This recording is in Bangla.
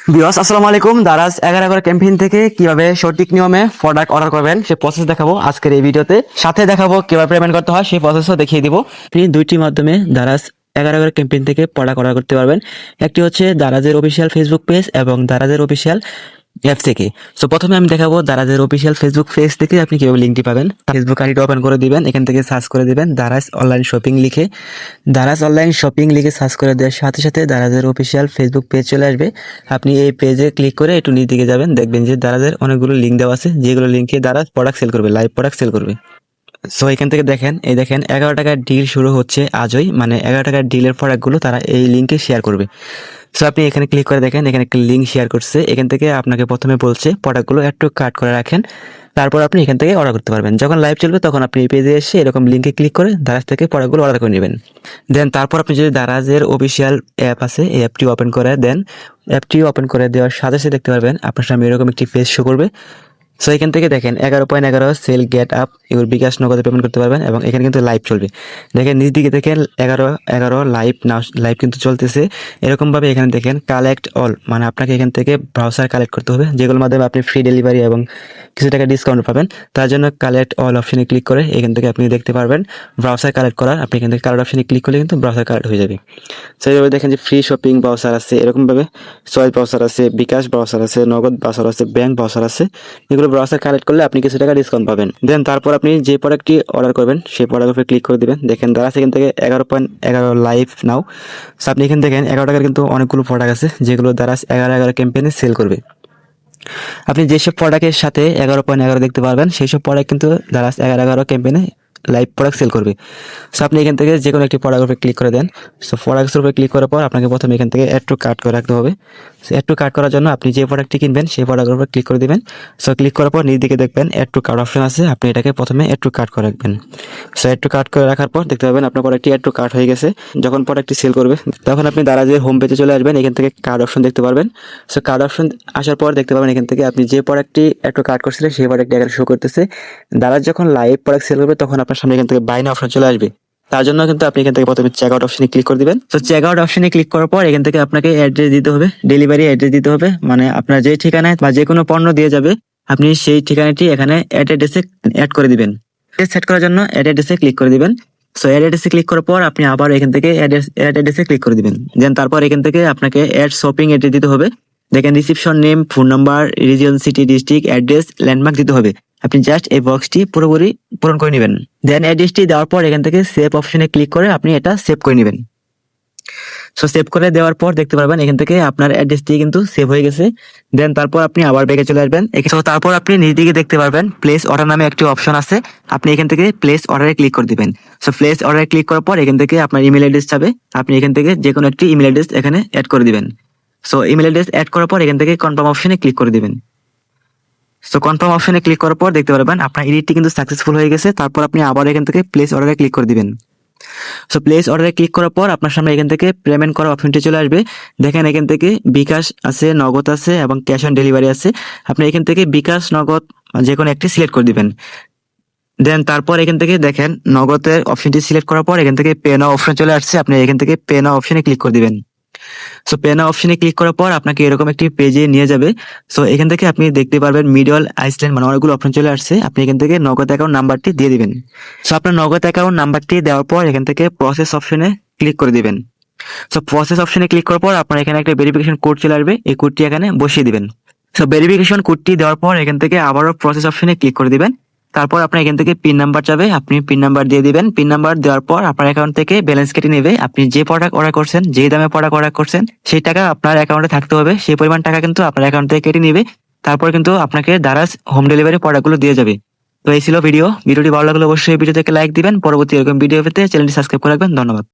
বিয়স আসসালামু আলাইকুম। দারাজ এগারো এগারো ক্যাম্পেইন থেকে কীভাবে সঠিক নিয়মে প্রোডাক্ট অর্ডার করবেন সে প্রসেস দেখাবো আজকের এই ভিডিওতে। সাথে দেখাবো কীভাবে পেমেন্ট করতে হয়, সেই প্রসেসও দেখিয়ে দিব। আপনি দুইটি মাধ্যমে দারাজ এগারো এগারো ক্যাম্পেইন থেকে প্রোডাক্ট অর্ডার করতে পারবেন। একটি হচ্ছে দারাজের অফিসিয়াল ফেসবুক পেজ এবং দারাজের অফিসিয়াল অ্যাপ থেকে। সো প্রথমে আমি দেখাবো দারাজের অফিসিয়াল ফেসবুক পেজ থেকে আপনি কীভাবে লিঙ্কটি পাবেন। ফেসবুক আইডিটা ওপেন করে দিবেন, এখান থেকে সার্চ করে দিবেন দারাজ অনলাইন শপিং লিখে। দারাজ অনলাইন শপিং লিখে সার্চ করে দেওয়ার সাথে সাথে দারাজের অফিসিয়াল ফেসবুক পেজ চলে আসবে। আপনি এই পেজে ক্লিক করে একটু নিচ দিকে যাবেন, দেখবেন যে দারাজের অনেকগুলো লিঙ্ক দেওয়া আছে, যেগুলো লিঙ্কে দারাজ প্রোডাক্ট সেল করবে লাইভ প্রোডাক্ট সেল করবে। সো এখান থেকে দেখেন, এই দেখেন এগারো টাকার ডিল শুরু হচ্ছে আজই মানে এগারো টাকার ডিলের প্রোডাক্টগুলো তারা এই লিঙ্কে শেয়ার করবে। সো আপনি এখানে ক্লিক করে দেখেন, এখানে একটা লিঙ্ক শেয়ার করছে। এখান থেকে আপনাকে প্রথমে বলছে প্রোডাক্টগুলো একটু কাট করে রাখেন। তারপর আপনি এখান থেকে অর্ডার করতে পারবেন। যখন লাইভ চলবে, তখন আপনি এই পেজে এসে এরকম লিঙ্কে ক্লিক করে দারাজ থেকে প্রোডাক্টগুলো অর্ডার করে নেবেন। দেন তারপর আপনি যদি দারাজের অফিসিয়াল অ্যাপ আছে, এই অ্যাপটি ওপেন করে দেন অ্যাপটি ওপেন করে দেওয়ার সাথে সাথে দেখতে পারবেন, আপনার সামনে এরকম একটি পেজ শো করবে। সো এখান থেকে দেখেন এগারো পয়েন্ট এগারো sale get up your bKash নগদে পেমেন্ট করতে পারবেন এবং এখানে কিন্তু লাইভ চলবে। দেখেন নিচ দিকে দেখেন এগারো এগারো লাইভ নাও লাইভ কিন্তু চলতেছে। এরকমভাবে এখানে দেখেন কালেক্ট অল মানে আপনাকে এখান থেকে ব্রাউজার কালেক্ট করতে হবে, যেগুলোর মাধ্যমে আপনি ফ্রি ডেলিভারি এবং কিছু টাকা ডিসকাউন্ট পাবেন। তার জন্য কালেক্ট অল অপশনে ক্লিক করে এখান থেকে আপনি দেখতে পারবেন ব্রাউসার কালেক্ট করার। আপনি এখান থেকে কালেক্ট অপশনে ক্লিক করলে কিন্তু ব্রাউসার কালেক্ট হয়ে যাবে। সো এইভাবে দেখেন যে ফ্রি শপিং ব্রাউসার আছে, এরকমভাবে সয়েল ব্রাউসার আছে, বিকাশ ব্রাউসার আছে, নগদ ব্রাউজার আছে ব্যাংক ব্রাউজার আছে, এগুলো ব্রাউজার কালেক্ট করলে আপনি কিছু টাকা ডিসকাউন্ট পাবেন। দেন তারপর আপনি যে প্রোডাক্টটি অর্ডার করবেন, সেই প্রোডাক্টের উপরে ক্লিক করে দেবেন। দেখেন তারা সেখান থেকে এগারো পয়েন্ট এগারো লাইভ নাও সো আপনি এখানে দেখেন এগারো টাকার কিন্তু অনেকগুলো প্রোডাক্ট আছে, যেগুলো দ্বারা এগারো এগারো ক্যাম্পেইনে সেল করবে। আপনি যেসব প্রোডাক্টের সাথে এগারো পয়েন্ট এগারো দেখতে পারবেন সেই সব প্রোডাক্ট কিন্তু দ্বারা এগারো এগারো ক্যাম্পেইনে লাইভ প্রোডাক্ট সেল করবে। সো আপনি এখান থেকে যে কোনো একটি প্রোডাক্টের উপরে ক্লিক করে দেন। সো প্রোডাক্টের উপরে ক্লিক করার পর আপনাকে প্রথমে এখান থেকে অ্যাড টু কার্ট করে রাখতে হবে। সো অ্যাড টু কার্ট করার জন্য আপনি যে প্রোডাক্টটি কিনবেন, সেই প্রোডাক্টের উপর ক্লিক করে দিবেন। সো ক্লিক করার পর নিজ দিকে দেখবেন অ্যাড টু কার্ট অপশন আছে। আপনি এটাকে প্রথমে অ্যাড টু কার্ট করে রাখবেন। সো অ্যাড টু কার্ট করে রাখার পর দেখতে পাবেন আপনার প্রোডাক্টটি অ্যাড টু কার্ট হয়ে গেছে। যখন প্রোডাক্টটি সেল করবে, তখন আপনি দারাজের হোম পেজে চলে আসবেন, এখান থেকে কার্ড অপশন দেখতে পারবেন। সো কার্ড অপশন আসার পর দেখতে পাবেন এখান থেকে আপনি যে প্রোডাক্টটি একটু কার্ড করছিলেন, সেই প্রোডাক্টটি এখানে শো করতেছে। দারাজ যখন লাইভ প্রোডাক্ট সেল করবে, তখন আপনার সামনে এখান থেকে বাইনা অপশন চলে আসবে। তার জন্য কিন্তু আপনি এখান থেকে প্রথমে চেক আউট অপশনে ক্লিক করে দিবেন। তো চেক আউট অপশনে ক্লিক করার পর এখান থেকে আপনাকে অ্যাড্রেস দিতে হবে ডেলিভারি অ্যাড্রেস দিতে হবে। মানে আপনার যে ঠিকানায় বা যে কোনো পণ্য দিয়ে যাবে, আপনি সেই ঠিকানাটি এখানে অ্যাড অ্যাড্রেসে অ্যাড করে দিবেন। সেট করার জন্য অ্যাড অ্যাড্রেসে ক্লিক করে দিবেন। সো অ্যাড অ্যাড্রেসে ক্লিক করার পর আপনি আবার এখান থেকে অ্যাড অ্যাড্রেসে ক্লিক করে দিবেন। দেন তারপর এখান থেকে আপনাকে অ্যাড শপিং অ্যাড্রেস দিতে হবে। দেখেন reception name phone number region city district address landmark দিতে হবে। আপনি জাস্ট এই বক্সটি পুরোপুরি পূরণ করে নেবেন। দেন অ্যাড্রেসটি দেওয়ার পর এখান থেকে সেভ অপশনে ক্লিক করে আপনি এটা সেভ করে নেবেন। সো সেভ করে দেওয়ার পর দেখতে পারবেন এখান থেকে আপনার অ্যাড্রেসটি কিন্তু সেভ হয়ে গেছে। দেন তারপর আপনি আবার ব্যাগে চলে আসবেন। তো তারপর আপনি নিজ দিকে দেখতে পারবেন প্লেস অর্ডার নামে একটি অপশন আছে। আপনি এখান থেকে প্লেস অর্ডারে ক্লিক করে দিবেন। সো প্লেস অর্ডারে ক্লিক করার পর এখান থেকে আপনার ইমেল অ্যাড্রেস যাবে। আপনি এখান থেকে যে কোনো একটি ইমেল অ্যাড্রেস এখানে অ্যাড করে দিবেন। সো ইমেল অ্যাড্রেস অ্যাড করার পর এখান থেকে কনফার্ম অপশনে ক্লিক করে দিবেন। সো কনফার্ম অপশনে ক্লিক করার পর দেখতে পারবেন আপনার এডিটটি কিন্তু সাকসেসফুল হয়ে গেছে। তারপর আপনি আবার এখান থেকে প্লেস অর্ডারে ক্লিক করে দিবেন। সো প্লেস অর্ডারে ক্লিক করার পর আপনার সামনে এখান থেকে পেমেন্ট করার অপশনটি চলে আসবে। দেখেন এখান থেকে বিকাশ আছে, নগদ আছে এবং ক্যাশ অন ডেলিভারি আছে। আপনি এখান থেকে বিকাশ, নগদ যে কোনো একটি সিলেক্ট করে দিবেন। দেন তারপর এখান থেকে দেখেন নগদের অপশনটি সিলেক্ট করার পর এখান থেকে পে নাও অপশন চলে আসছে। আপনি এখান থেকে পে নাও অপশনে ক্লিক করে দিবেন। সো পে নাও অপশনে ক্লিক করার পর আপনাকে এরকম একটি পেজে নিয়ে যাবে। সো এখান থেকে আপনি দেখতে পারবেন মিডল আইসল্যান্ড মানে অনেকগুলো অপশন চলে আসছে। আপনি এখান থেকে নগদ অ্যাকাউন্ট নাম্বারটি দিয়ে দিবেন। সো আপনার নগদ অ্যাকাউন্ট নাম্বারটি দেওয়ার পর এখান থেকে প্রসেস অপশনে ক্লিক করে দিবেন। সো প্রসেস অপশনে ক্লিক করার পর আপনার এখানে একটা ভেরিফিকেশন কোড চলে আসবে। এই কোডটি এখানে বসিয়ে দিবেন। সো ভেরিফিকেশন কোডটি দেওয়ার পর এখান থেকে আবারও প্রসেস অপশনে ক্লিক করে দিবেন। তারপর আপনার এখান থেকে পিন নাম্বার যাবে, আপনি পিন নাম্বার দিয়ে দিবেন। পিন নাম্বার দেওয়ার পর আপনার অ্যাকাউন্ট থেকে ব্যালেন্স কেটে নেবে। আপনি যে প্রোডাক্ট অর্ডার করছেন, যে দামে প্রোডাক্ট অর্ডার করছেন, সেই টাকা আপনার অ্যাকাউন্টে থাকতে হবে। সেই পরিমাণ টাকা কিন্তু আপনার অ্যাকাউন্ট থেকে কেটে নেবে। তারপর কিন্তু আপনাকে দারাজ হোম ডেলিভারি প্রোডাক্টগুলো দিয়ে যাবে। তো এই ছিল ভিডিও ভিডিওটি ভালো লাগলে অবশ্যই ভিডিও থেকে লাইক দিবেন। পরবর্তী এরকম ভিডিও পেতে চ্যানেলটি সাবস্ক্রাইব করে রাখবেন। ধন্যবাদ।